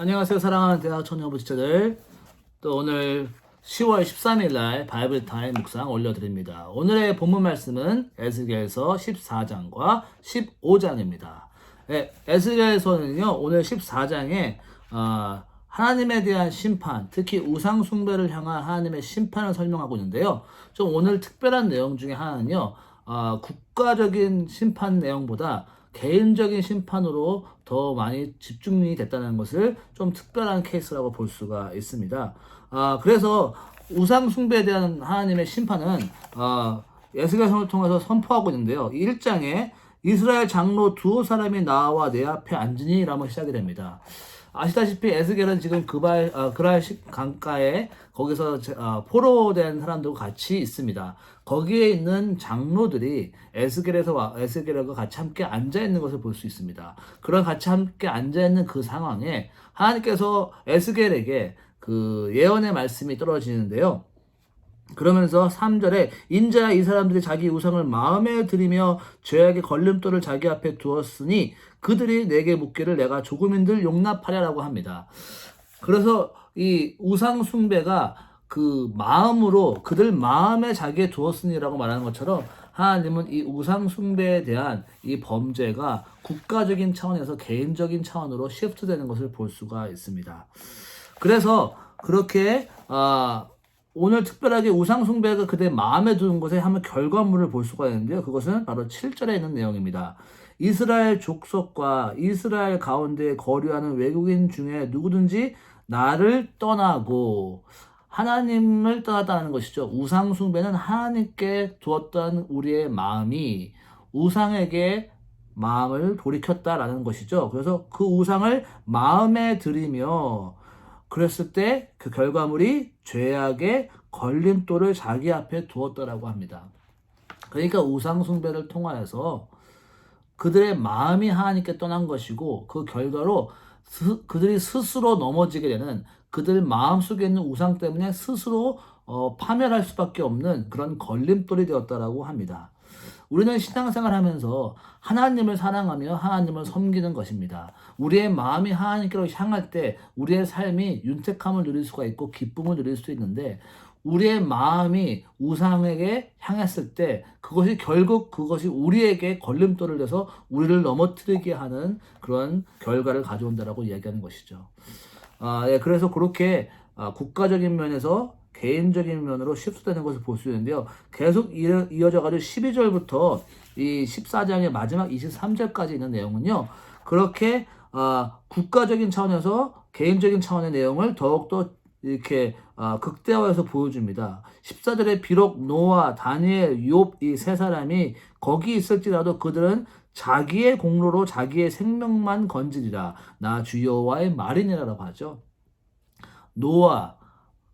안녕하세요. 사랑하는 대학 청년부 지체들. 또 오늘 10월 13일 날 바이블 타임 묵상 올려드립니다. 오늘의 본문 말씀은 에스겔서 14장과 15장입니다. 네, 에스겔서는요 오늘 14장에 어, 하나님에 대한 심판 특히 우상 숭배를 향한 하나님의 심판을 설명하고 있는데요. 좀 오늘 특별한 내용 중에 하나는요 어, 국가적인 심판 내용보다 개인적인 심판으로 더 많이 집중이 됐다는 것을 좀 특별한 케이스라고 볼 수가 있습니다. 아, 그래서 우상 숭배에 대한 하나님의 심판은 아, 예수가성을 통해서 선포하고 있는데요. 1장에 이스라엘 장로 두 사람이 나와 내 앞에 앉으니 라고 시작이 됩니다. 아시다시피 에스겔은 지금 그발 어, 그랄 강가에 거기서 제- 어, 포로된 사람들과 같이 있습니다. 거기에 있는 장로들이 에스겔에서 와- 에스겔과 같이 함께 앉아 있는 것을 볼 수 있습니다. 그런 같이 함께 앉아 있는 그 상황에 하나님께서 에스겔에게 그 예언의 말씀이 떨어지는데요. 그러면서 3절에 인자야 이 사람들이 자기 우상을 마음에 들이며 죄악의 걸림돌을 자기 앞에 두었으니 그들이 내게 묻기를 내가 조금인들 용납하랴라고 합니다. 그래서 이 우상 숭배가 그 마음으로 그들 마음에 자기에 두었으니라고 말하는 것처럼 하나님은 이 우상 숭배에 대한 이 범죄가 국가적인 차원에서 개인적인 차원으로 시프트되는 것을 볼 수가 있습니다. 그래서 그렇게 아 오늘 특별하게 우상 숭배가 그대 마음에 드는 것에 한번 결과물을 볼 수가 있는데요. 그것은 바로 7절에 있는 내용입니다. 이스라엘 족속과 이스라엘 가운데 거류하는 외국인 중에 누구든지 나를 떠나고 하나님을 떠났다는 것이죠. 우상 숭배는 하나님께 두었던 우리의 마음이 우상에게 마음을 돌이켰다라는 것이죠. 그래서 그 우상을 마음에 들이며 그랬을 때 그 결과물이 죄악의 걸림돌을 자기 앞에 두었다라고 합니다. 그러니까 우상숭배를 통하여서 그들의 마음이 하나님께 떠난 것이고 그 결과로 스- 그들이 스스로 넘어지게 되는 그들 마음 속에 있는 우상 때문에 스스로 어, 파멸할 수밖에 없는 그런 걸림돌이 되었다라고 합니다. 우리는 신앙생활 하면서 하나님을 사랑하며 하나님을 섬기는 것입니다. 우리의 마음이 하나님께로 향할 때 우리의 삶이 윤택함을 누릴 수가 있고 기쁨을 누릴 수 있는데 우리의 마음이 우상에게 향했을 때 그것이 결국 그것이 우리에게 걸림돌을 돼서 우리를 넘어뜨리게 하는 그런 결과를 가져온다라고 이야기하는 것이죠. 아, 예, 그래서 그렇게 아, 국가적인 면에서 개인적인 면으로 십수되는 것을 볼 수 있는데요. 계속 이어- 이어져가지고 12절부터 이 14장의 마지막 23절까지 있는 내용은요. 그렇게 아, 국가적인 차원에서 개인적인 차원의 내용을 더욱더 이렇게 아, 극대화해서 보여줍니다. 14절에 비록 노아, 다니엘, 욥 이 세 사람이 거기 있을지라도 그들은 자기의 공로로 자기의 생명만 건지리라. 나 주여와의 말이니라라고 하죠. 노아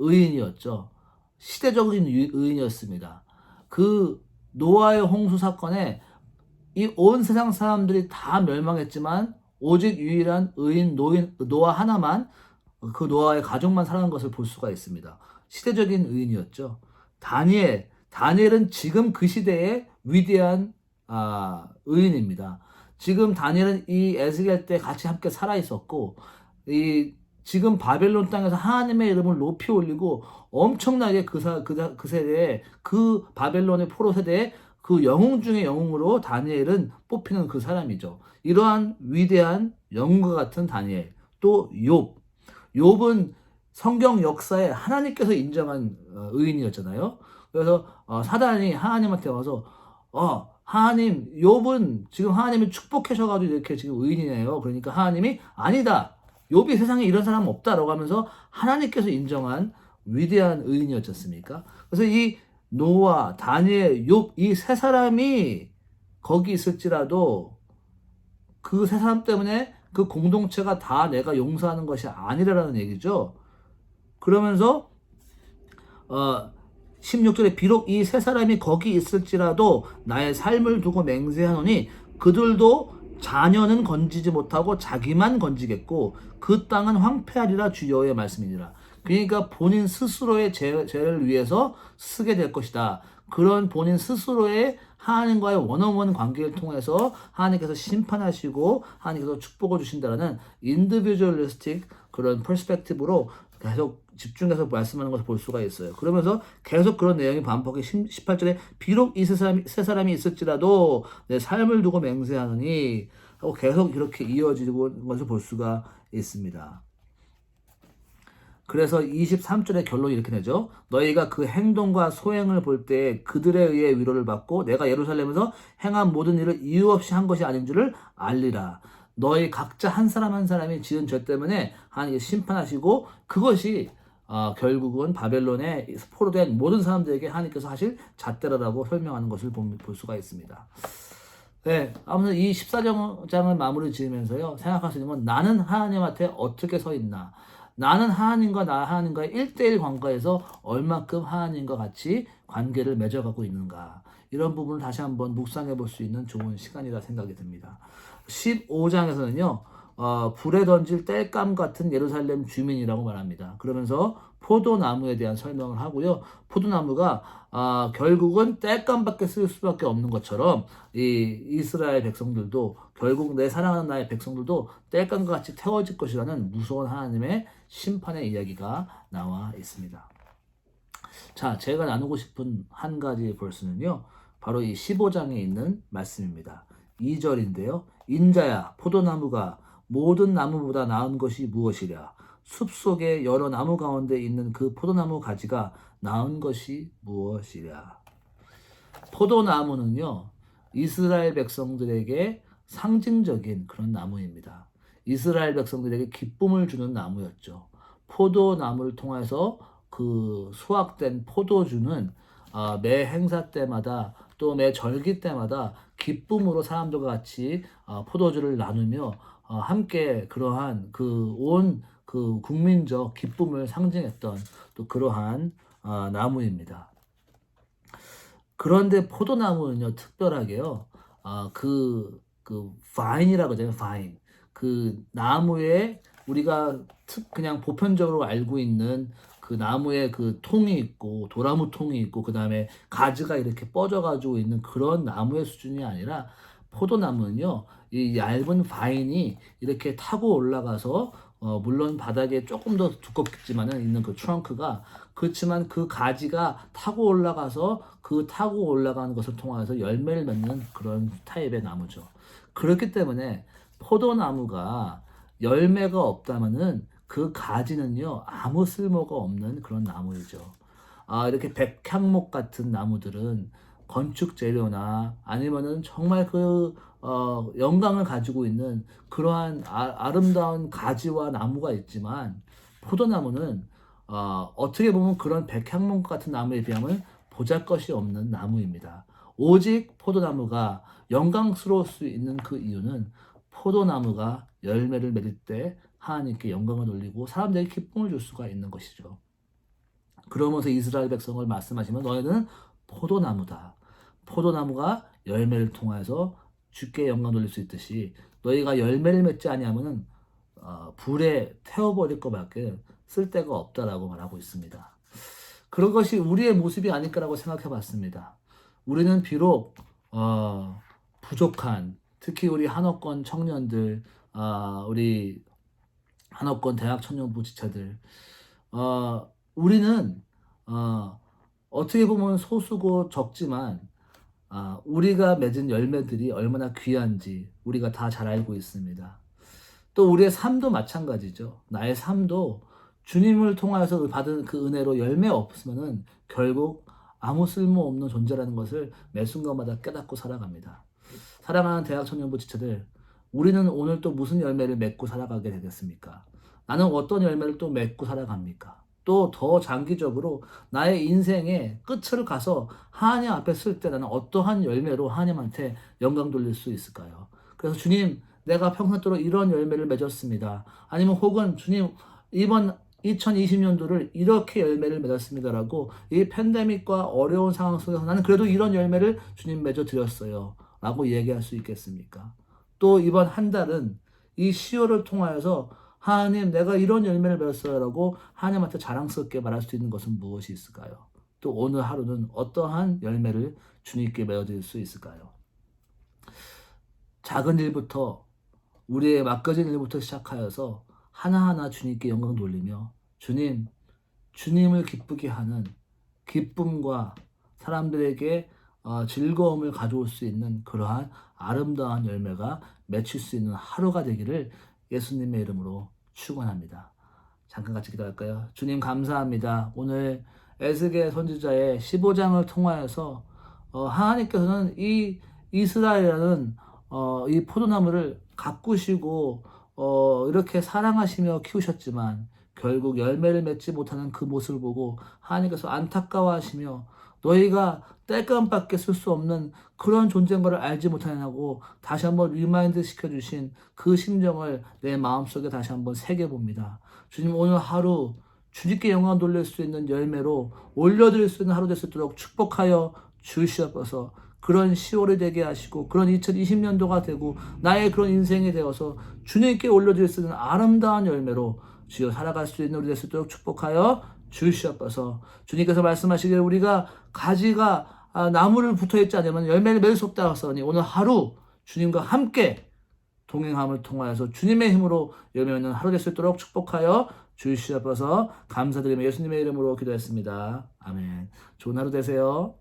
의인이었죠. 시대적인 유- 의인이었습니다. 그 노아의 홍수 사건에 이 온 세상 사람들이 다 멸망했지만 오직 유일한 의인 노인, 노아 하나만 그 노아의 가족만 살아난 것을 볼 수가 있습니다. 시대적인 의인이었죠. 다니엘, 다니엘은 지금 그 시대의 위대한 아, 의인입니다. 지금 다니엘은 이 에스겔 때 같이 함께 살아 있었고 이 지금 바벨론 땅에서 하나님의 이름을 높이 올리고 엄청나게 그, 사, 그, 사- 그 세대에 그 바벨론의 포로 세대에 그 영웅 중의 영웅으로 다니엘은 뽑히는 그 사람이죠. 이러한 위대한 영웅과 같은 다니엘 또 욥. 욥은 성경 역사에 하나님께서 인정한 어, 의인이었잖아요. 그래서 어, 사단이 하나님한테 와서 어 하나님 욥은 지금 하나님이 축복하셔가지고 이렇게 지금 의인이네요. 그러니까 하나님이 아니다. 욥이 세상에 이런 사람 없다라고 하면서 하나님께서 인정한 위대한 의인이었지 않습니까? 그래서 이 노아, 다니엘, 욥 이 세 사람이 거기 있을지라도 그 세 사람 때문에 그 공동체가 다 내가 용서하는 것이 아니라는 얘기죠. 그러면서 어 16절에 비록 이 세 사람이 거기 있을지라도 나의 삶을 두고 맹세하노니 그들도 자녀는 건지지 못하고 자기만 건지겠고 그 땅은 황폐하리라 주여의 말씀이니라. 그러니까 본인 스스로의 죄, 죄를 위해서 쓰게 될 것이다. 그런 본인 스스로의 하나님과의 원어원 관계를 통해서 하나님께서 심판하시고 하나님께서 축복을 주신다는 인디비주얼리스틱 그런 퍼스펙티브로 계속 집중해서 말씀하는 것을 볼 수가 있어요. 그러면서 계속 그런 내용이 반복해 18절에 비록 이 세 사람이, 세 사람이 있을지라도 내 삶을 두고 맹세하느니 하고 계속 이렇게 이어지고 것을 볼 수가 있습니다. 그래서 23절의 결론이 이렇게 되죠. 너희가 그 행동과 소행을 볼 때 그들에 의해 위로를 받고 내가 예루살렘에서 행한 모든 일을 이유 없이 한 것이 아닌 줄을 알리라. 너희 각자 한 사람 한 사람이 지은 죄 때문에 하나님 심판하시고 그것이 어, 결국은 바벨론에 포로된 모든 사람들에게 하나님께서 하실 잣대라라고 설명하는 것을 볼, 볼 수가 있습니다. 네, 아무튼 이 14장을 마무리 지으면서요, 생각할 수 있는 건 나는 하나님한테 어떻게 서 있나. 나는 하나님과 나 하나님과의 1대1 관계에서 얼마큼 하나님과 같이 관계를 맺어가고 있는가. 이런 부분을 다시 한번 묵상해 볼 수 있는 좋은 시간이라 생각이 듭니다. 15장에서는요, 어, 불에 던질 땔감 같은 예루살렘 주민이라고 말합니다. 그러면서 포도나무에 대한 설명을 하고요. 포도나무가 어, 결국은 땔감밖에 쓸 수밖에 없는 것처럼 이 이스라엘 백성들도 결국 내 사랑하는 나의 백성들도 땔감과 같이 태워질 것이라는 무서운 하나님의 심판의 이야기가 나와 있습니다. 자, 제가 나누고 싶은 한 가지 벌스는요. 바로 이 15장에 있는 말씀입니다. 2절인데요. 인자야, 포도나무가 모든 나무보다 나은 것이 무엇이랴? 숲 속에 여러 나무 가운데 있는 그 포도나무 가지가 나은 것이 무엇이랴? 포도나무는요, 이스라엘 백성들에게 상징적인 그런 나무입니다. 이스라엘 백성들에게 기쁨을 주는 나무였죠. 포도나무를 통해서 그 수확된 포도주는 아, 매 행사 때마다 또 매 절기 때마다 기쁨으로 사람들과 같이 아, 포도주를 나누며 어, 함께 그러한 그온그 국민적 기쁨을 상징했던 또 그러한 어, 나무입니다. 그런데 포도나무는요 특별하게요 어, 그, 그 파인이라고 하잖아요 파인 그 나무에 우리가 특 그냥 보편적으로 알고 있는 그 나무에 그 통이 있고 도나무 통이 있고 그 다음에 가지가 이렇게 뻗어가지고 있는 그런 나무의 수준이 아니라 포도나무는요, 이 얇은 바인이 이렇게 타고 올라가서 어, 물론 바닥에 조금 더 두껍겠지만은 있는 그 트렁크가 그렇지만 그 가지가 타고 올라가서 그 타고 올라가는 것을 통해서 열매를 맺는 그런 타입의 나무죠. 그렇기 때문에 포도나무가 열매가 없다면은 그 가지는요 아무 쓸모가 없는 그런 나무이죠. 아 이렇게 백향목 같은 나무들은 건축 재료나 아니면은 정말 그 어, 영광을 가지고 있는 그러한 아, 름다운 가지와 나무가 있지만 포도나무는 어, 어떻게 보면 그런 백향목 같은 나무에 비하면 보잘것이 없는 나무입니다. 오직 포도나무가 영광스러울 수 있는 그 이유는 포도나무가 열매를 맺을 때 하나님께 영광을 돌리고 사람들에게 기쁨을 줄 수가 있는 것이죠. 그러면서 이스라엘 백성을 말씀하시면 너희는 포도나무다. 포도나무가 열매를 통해서 주께 영광 돌릴 수 있듯이 너희가 열매를 맺지 아니하면은 어, 불에 태워버릴 것밖에 쓸데가 없다라고 말하고 있습니다. 그런 것이 우리의 모습이 아닐까라고 생각해 봤습니다. 우리는 비록 어, 부족한 특히 우리 한옥권 청년들, 어, 우리 한옥권 대학 청년부 지체들, 어, 우리는 어, 어떻게 보면 소수고 적지만 아, 우리가 맺은 열매들이 얼마나 귀한지 우리가 다 잘 알고 있습니다. 또 우리의 삶도 마찬가지죠. 나의 삶도 주님을 통하여서 받은 그 은혜로 열매 없으면은 결국 아무 쓸모 없는 존재라는 것을 매 순간마다 깨닫고 살아갑니다. 사랑하는 대학 청년부 지체들, 우리는 오늘 또 무슨 열매를 맺고 살아가게 되겠습니까? 나는 어떤 열매를 또 맺고 살아갑니까? 또 더 장기적으로 나의 인생의 끝을 가서 하나님 앞에 쓸 때 나는 어떠한 열매로 하나님한테 영광 돌릴 수 있을까요? 그래서 주님, 내가 평생도록 이런 열매를 맺었습니다. 아니면 혹은 주님, 이번 2020년도를 이렇게 열매를 맺었습니다라고 이 팬데믹과 어려운 상황 속에서 나는 그래도 이런 열매를 주님 맺어 드렸어요. 라고 얘기할 수 있겠습니까? 또 이번 한 달은 이 시효를 통하여서 하나님 내가 이런 열매를 맺었어요라고 하나님한테 자랑스럽게 말할 수 있는 것은 무엇이 있을까요? 또 오늘 하루는 어떠한 열매를 주님께 맺어드릴 수 있을까요? 작은 일부터 우리의 맡겨진 일부터 시작하여서 하나하나 주님께 영광 돌리며 주님, 주님을 기쁘게 하는 기쁨과 사람들에게 어, 즐거움을 가져올 수 있는 그러한 아름다운 열매가 맺힐 수 있는 하루가 되기를 예수님의 이름으로 축원합니다. 잠깐 같이 기도할까요? 주님 감사합니다. 오늘 에스겔 선지자의 15장을 통하여서 어, 하나님께서는 이 이스라엘이라는 어, 이 포도나무를 가꾸시고 어, 이렇게 사랑하시며 키우셨지만 결국 열매를 맺지 못하는 그 모습을 보고 하나님께서 안타까워하시며 너희가 땔감밖에 쓸 수 없는 그런 존재인 것을 알지 못하냐고 다시 한번 리마인드 시켜주신 그 심정을 내 마음속에 다시 한번 새겨봅니다. 주님 오늘 하루 주님께 영광 돌릴 수 있는 열매로 올려드릴 수 있는 하루 될 수 있도록 축복하여 주시옵소서 그런 10월이 되게 하시고 그런 2020년도가 되고 나의 그런 인생이 되어서 주님께 올려드릴 수 있는 아름다운 열매로 주여 살아갈 수 있는 우리 될 수 있도록 축복하여 주시옵소서 주님께서 말씀하시기를 우리가 가지가 아, 나무를 붙어 있지 않으면 열매를 맺을 수 없다 하셨으니 오늘 하루 주님과 함께 동행함을 통하여서 주님의 힘으로 열매 맺는 하루 될 수 있도록 축복하여 주시옵소서 감사드리며 예수님의 이름으로 기도했습니다. 아멘. 좋은 하루 되세요.